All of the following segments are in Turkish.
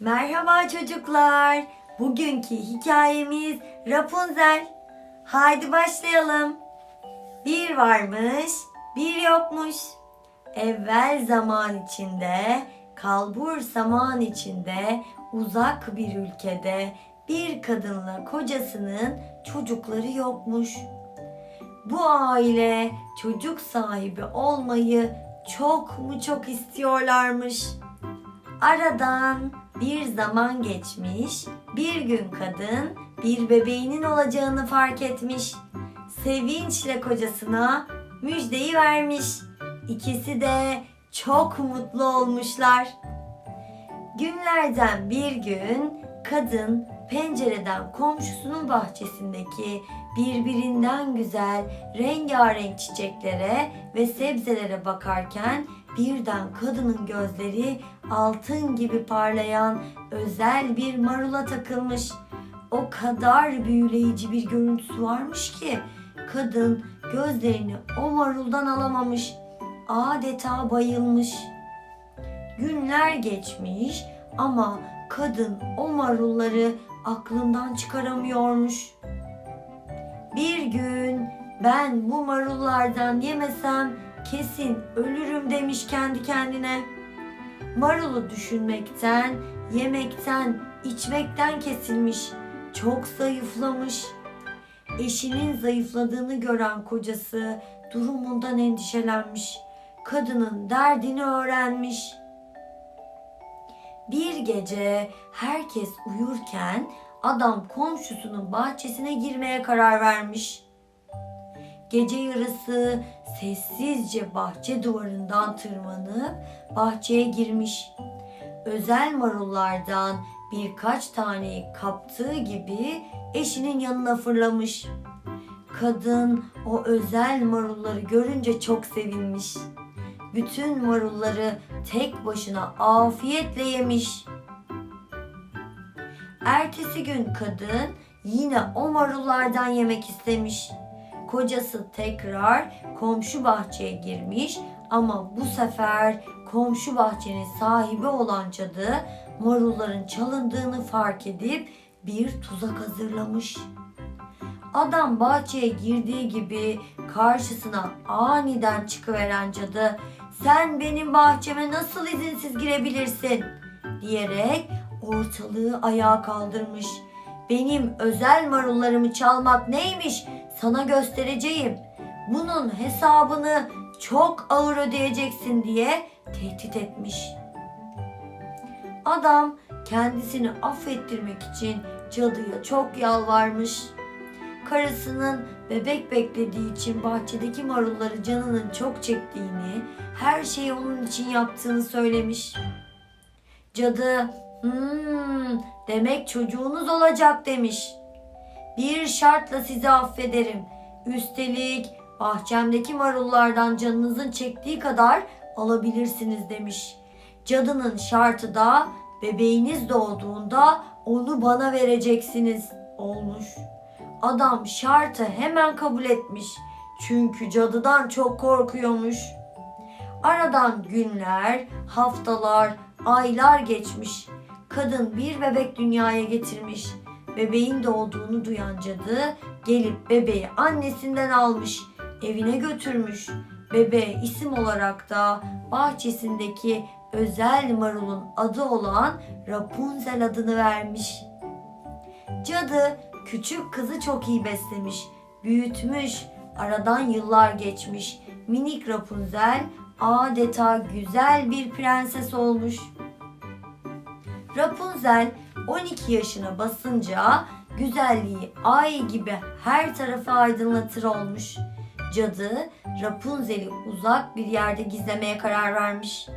Merhaba çocuklar. Bugünkü hikayemiz Rapunzel. Haydi başlayalım. Bir varmış, bir yokmuş. Evvel zaman içinde, kalbur zaman içinde, uzak bir ülkede bir kadınla kocasının çocukları yokmuş. Bu aile çocuk sahibi olmayı çok mu çok istiyorlarmış. Aradan bir zaman geçmiş, bir gün kadın bir bebeğinin olacağını fark etmiş. Sevinçle kocasına müjdeyi vermiş. İkisi de çok mutlu olmuşlar. Günlerden bir gün kadın pencereden komşusunun bahçesindeki birbirinden güzel rengarenk çiçeklere ve sebzelere bakarken birden kadının gözleri altın gibi parlayan özel bir marula takılmış. O kadar büyüleyici bir görüntüsü varmış ki kadın gözlerini o maruldan alamamış. Adeta bayılmış. Günler geçmiş ama kadın o marulları aklından çıkaramıyormuş. Bir gün ben bu marullardan yemesem kesin ölürüm demiş kendi kendine. Marulu düşünmekten, yemekten, içmekten kesilmiş. Çok zayıflamış. Eşinin zayıfladığını gören kocası durumundan endişelenmiş. Kadının derdini öğrenmiş. Bir gece herkes uyurken adam komşusunun bahçesine girmeye karar vermiş. Gece yarısı sessizce bahçe duvarından tırmanıp bahçeye girmiş. Özel marullardan birkaç taneyi kaptığı gibi eşinin yanına fırlamış. Kadın o özel marulları görünce çok sevinmiş. Bütün marulları tek başına afiyetle yemiş. Ertesi gün kadın yine o marullardan yemek istemiş. Kocası tekrar komşu bahçeye girmiş ama bu sefer komşu bahçenin sahibi olan cadı marulların çalındığını fark edip bir tuzak hazırlamış. Adam bahçeye girdiği gibi karşısına aniden çıkıveren cadı sen benim bahçeme nasıl izinsiz girebilirsin diyerek ortalığı ayağa kaldırmış. Benim özel marullarımı çalmak neymiş sana göstereceğim. Bunun hesabını çok ağır ödeyeceksin diye tehdit etmiş. Adam kendisini affettirmek için cadıya çok yalvarmış. Karısının bebek beklediği için bahçedeki marulları canının çok çektiğini, her şeyi onun için yaptığını söylemiş. Cadı, hmm, demek çocuğunuz olacak demiş. Bir şartla sizi affederim. Üstelik bahçemdeki marullardan canınızın çektiği kadar alabilirsiniz demiş. Cadının şartı da bebeğiniz doğduğunda onu bana vereceksiniz olmuş. Adam şartı hemen kabul etmiş. Çünkü cadıdan çok korkuyormuş. Aradan günler, haftalar, aylar geçmiş. Kadın bir bebek dünyaya getirmiş. Bebeğin doğduğunu duyan cadı gelip bebeği annesinden almış, evine götürmüş. Bebeğe isim olarak da bahçesindeki özel marulun adı olan Rapunzel adını vermiş. Cadı küçük kızı çok iyi beslemiş, büyütmüş. Aradan yıllar geçmiş. Minik Rapunzel adeta güzel bir prenses olmuş. Rapunzel 12 yaşına basınca güzelliği ay gibi her tarafı aydınlatır olmuş. Cadı Rapunzel'i uzak bir yerde gizlemeye karar vermiş.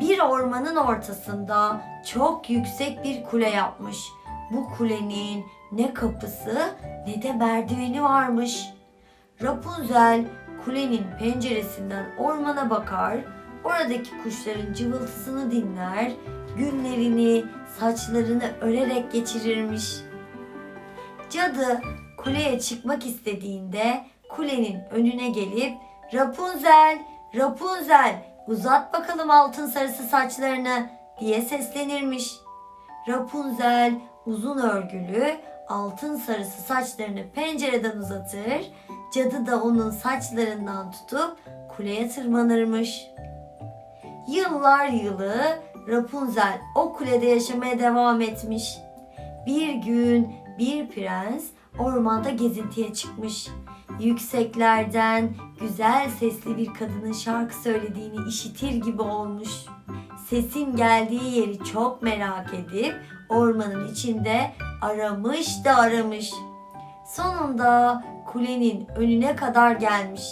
Bir ormanın ortasında çok yüksek bir kule yapmış. Bu kulenin ne kapısı ne de merdiveni varmış. Rapunzel kulenin penceresinden ormana bakar, oradaki kuşların cıvıltısını dinler, günlerini saçlarını örerek geçirirmiş. Cadı kuleye çıkmak istediğinde kulenin önüne gelip Rapunzel, Rapunzel uzat bakalım altın sarısı saçlarını diye seslenirmiş. Rapunzel uzun örgülü altın sarısı saçlarını pencereden uzatır. Cadı da onun saçlarından tutup kuleye tırmanırmış. Yıllar yılı Rapunzel o kulede yaşamaya devam etmiş. Bir gün bir prens ormanda gezintiye çıkmış. Yükseklerden güzel sesli bir kadının şarkı söylediğini işitir gibi olmuş. Sesin geldiği yeri çok merak edip ormanın içinde aramış da aramış. Sonunda kulenin önüne kadar gelmiş.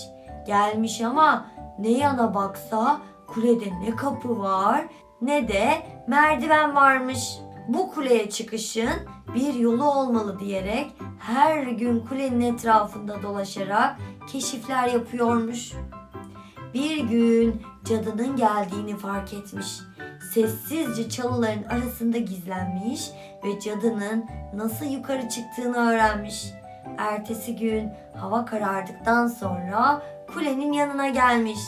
Gelmiş ama ne yana baksa kulede ne kapı var ne de merdiven varmış. Bu kuleye çıkışın bir yolu olmalı diyerek her gün kulenin etrafında dolaşarak keşifler yapıyormuş. Bir gün cadının geldiğini fark etmiş. Sessizce çalıların arasında gizlenmiş ve cadının nasıl yukarı çıktığını öğrenmiş. Ertesi gün hava karardıktan sonra kulenin yanına gelmiş.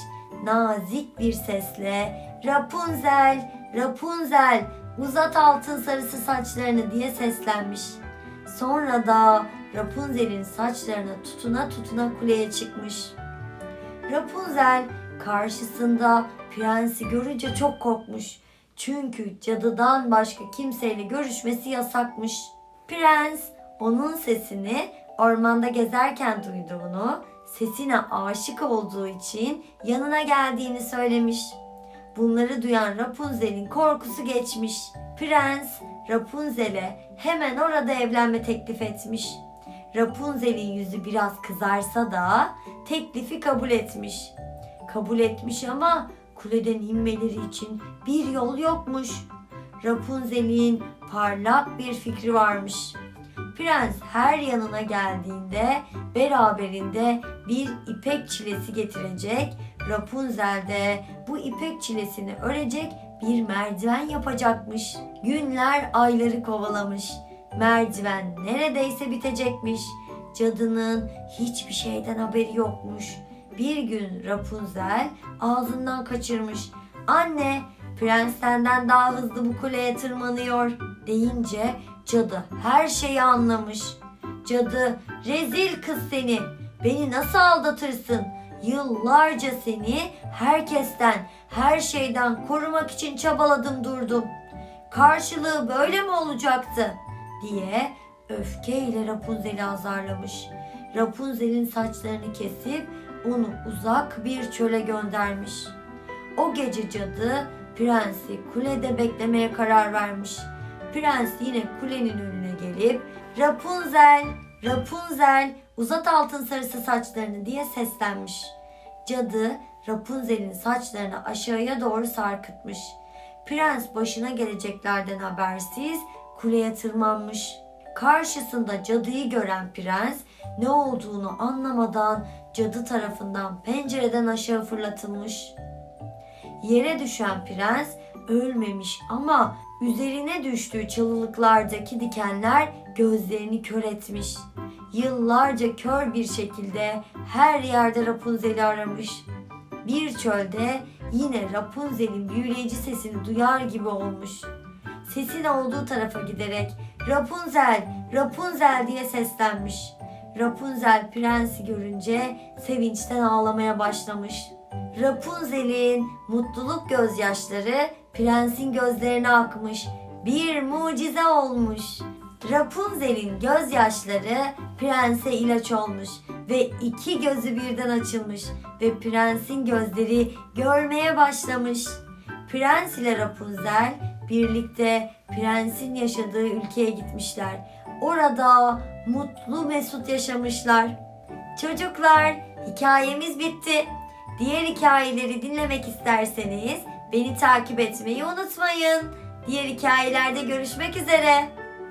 Nazik bir sesle Rapunzel, Rapunzel uzat altın sarısı saçlarını diye seslenmiş. Sonra da Rapunzel'in saçlarına tutuna tutuna kuleye çıkmış. Rapunzel karşısında prensi görünce çok korkmuş. Çünkü cadıdan başka kimseyle görüşmesi yasakmış. Prens onun sesini ormanda gezerken duyduğunu, sesine aşık olduğu için yanına geldiğini söylemiş. Bunları duyan Rapunzel'in korkusu geçmiş. Prens Rapunzel'e hemen orada evlenme teklif etmiş. Rapunzel'in yüzü biraz kızarsa da teklifi kabul etmiş. Kabul etmiş ama kuleden inmeleri için bir yol yokmuş. Rapunzel'in parlak bir fikri varmış. Prens her yanına geldiğinde beraberinde bir ipek çilesi getirecek. Rapunzel de bu ipek çilesini örecek bir merdiven yapacakmış. Günler ayları kovalamış. Merdiven neredeyse bitecekmiş. Cadının hiçbir şeyden haberi yokmuş. Bir gün Rapunzel ağzından kaçırmış. Anne, prens senden daha hızlı bu kuleye tırmanıyor deyince cadı her şeyi anlamış. Cadı rezil kız seni. Beni nasıl aldatırsın? Yıllarca seni herkesten, her şeyden korumak için çabaladım durdum. Karşılığı böyle mi olacaktı? diye öfkeyle Rapunzel'i azarlamış. Rapunzel'in saçlarını kesip onu uzak bir çöle göndermiş. O gece cadı prensi kulede beklemeye karar vermiş. Prens yine kulenin önüne gelip Rapunzel, Rapunzel uzat altın sarısı saçlarını diye seslenmiş. Cadı Rapunzel'in saçlarını aşağıya doğru sarkıtmış. Prens başına geleceklerden habersiz kuleye tırmanmış. Karşısında cadıyı gören prens ne olduğunu anlamadan cadı tarafından pencereden aşağı fırlatılmış. Yere düşen prens ölmemiş ama üzerine düştüğü çalılıklardaki dikenler gözlerini kör etmiş. Yıllarca kör bir şekilde her yerde Rapunzel'i aramış. Bir çölde yine Rapunzel'in büyüleyici sesini duyar gibi olmuş. Sesin olduğu tarafa giderek Rapunzel, Rapunzel diye seslenmiş. Rapunzel prensi görünce sevinçten ağlamaya başlamış. Rapunzel'in mutluluk gözyaşları prensin gözlerine akmış. Bir mucize olmuş. Rapunzel'in gözyaşları prense ilaç olmuş ve iki gözü birden açılmış ve prensin gözleri görmeye başlamış. Prens ile Rapunzel birlikte prensin yaşadığı ülkeye gitmişler. Orada mutlu mesut yaşamışlar. Çocuklar hikayemiz bitti. Diğer hikayeleri dinlemek isterseniz beni takip etmeyi unutmayın. Diğer hikayelerde görüşmek üzere.